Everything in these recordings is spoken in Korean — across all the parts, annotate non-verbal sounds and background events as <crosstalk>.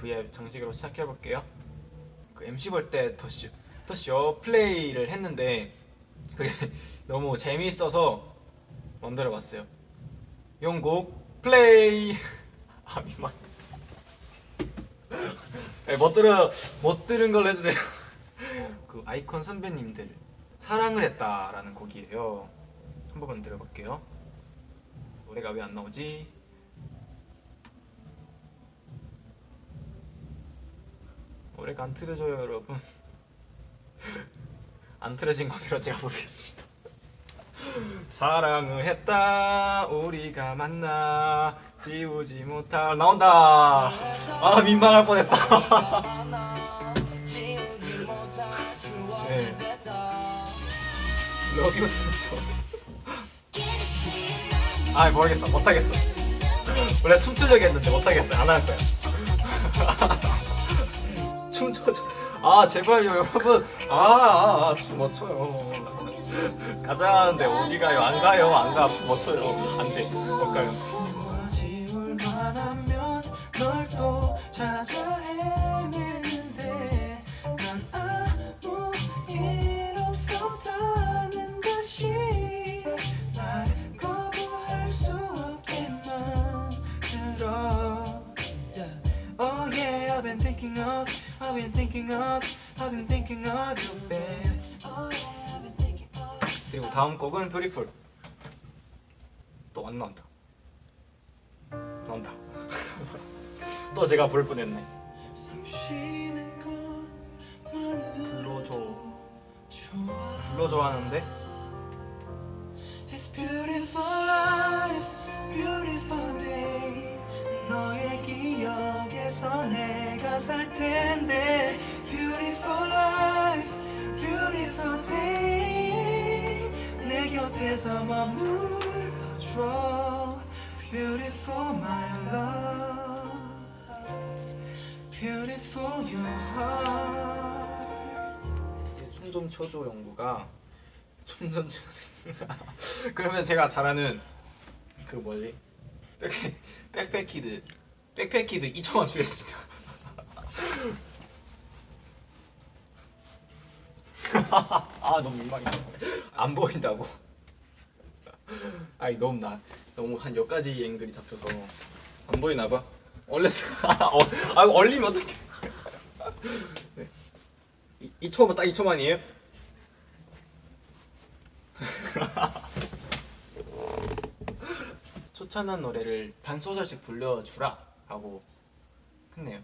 V앱 정식으로 시작해 볼게요. 그 MC 볼 때 더쇼 더쇼 플레이를 했는데 그게 <laughs> 너무 재미있어서 만들어 봤어요. 용곡 플레이. <laughs> 아 미만. <laughs> 네, 못 들어 못 들은 걸로 해주세요. 그 아이콘 선배님들 사랑을 했다라는 곡이에요. 한 번만 들어볼게요. 노래가 왜 안 나오지? 노래가 안 틀어져요, 여러분. <laughs> 안 틀어진 거면 제가 부르겠습니다. <laughs> 사랑을 했다 우리가 만나. 지우지 못할 나온다. 아 민망할 뻔했다. <laughs> 네. 러비오 아 모르겠어. 못하겠어. 원래 춤추려고 했는데 못하겠어 안 할 거야 아 제발요 여러분. 아춤못 춰요. 가자 하는데 어디 가요? 안 가요. 안가춤못 춰요. 안돼. 못 가요 I've been thinking of I've been thinking of you babe Oh yeah I've been thinking of 그리고 다음 곡은 뷰티풀 또 안 나온다 나온다 또 제가 부를 뻔했네 불러줘 불러줘 하는데 It's beautiful beautiful day. 너의 기억에서 내가 살 텐데. Beautiful life, beautiful day. 내 곁에서 머물러줘. Beautiful my love, beautiful your heart. 춤좀 춰줘 영구가 춤좀 춰줘 그러면 제가 잘하는 그 뭐지 백, 백패키드 백패키드 2천원 주겠습니다 <laughs> 아 너무 민망해 안 보인다고 아니 너무 나 너무 한 몇 가지 앵글이 잡혀서 안 보이나 봐 원래 <laughs> 어, 아 얼리면 어떡해 네. 2초만 딱 2초만이에요? 추천한 <laughs> 노래를 반 소절씩 불려주라 하고 했네요.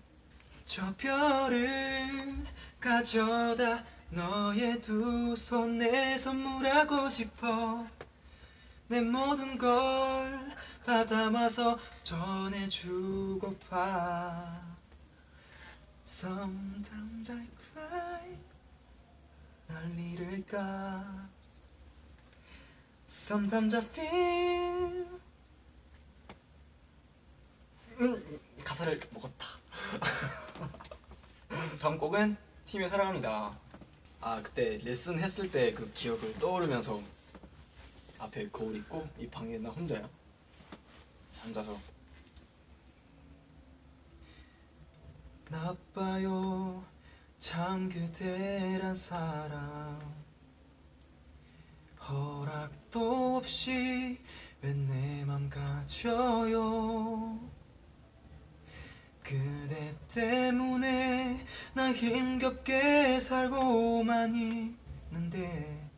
저 별을 가져다 너의 두 손에 선물하고 싶어. 내 모든 걸 다 담아서 전해주고파. Sometimes I cry. 날 잃을까? Sometimes I feel. 음, 가사를 먹었다. <laughs> 다음 곡은 팀의 사랑합니다. 아 그때 레슨 했을 때 그 기억을 떠오르면서 앞에 거울 있고 이 방에 나 혼자야. 앉아서 나빠요 참 그대란 사람 허락도 없이 왜 내 맘 가져요 그대 때문에 나 힘겹게 살고만 있는데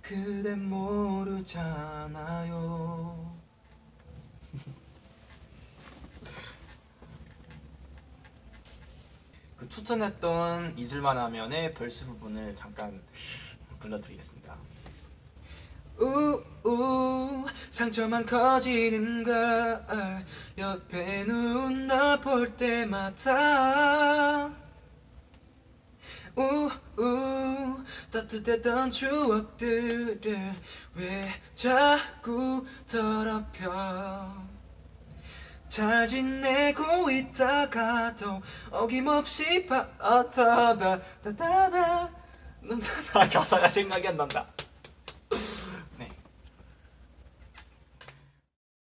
그대 모르잖아요 <laughs> 그 추천했던 잊을만 하면의 벌스 부분을 잠깐 불러드리겠습니다. 우우 상처만 커지는 걸 옆에 누운 널볼 때마다. 우우 따뜻했던 추억들을 왜 자꾸 더럽혀? 잘 지내고 있다가도 어김없이 빠다다 다다다 아 가사가 생각이 안 난다.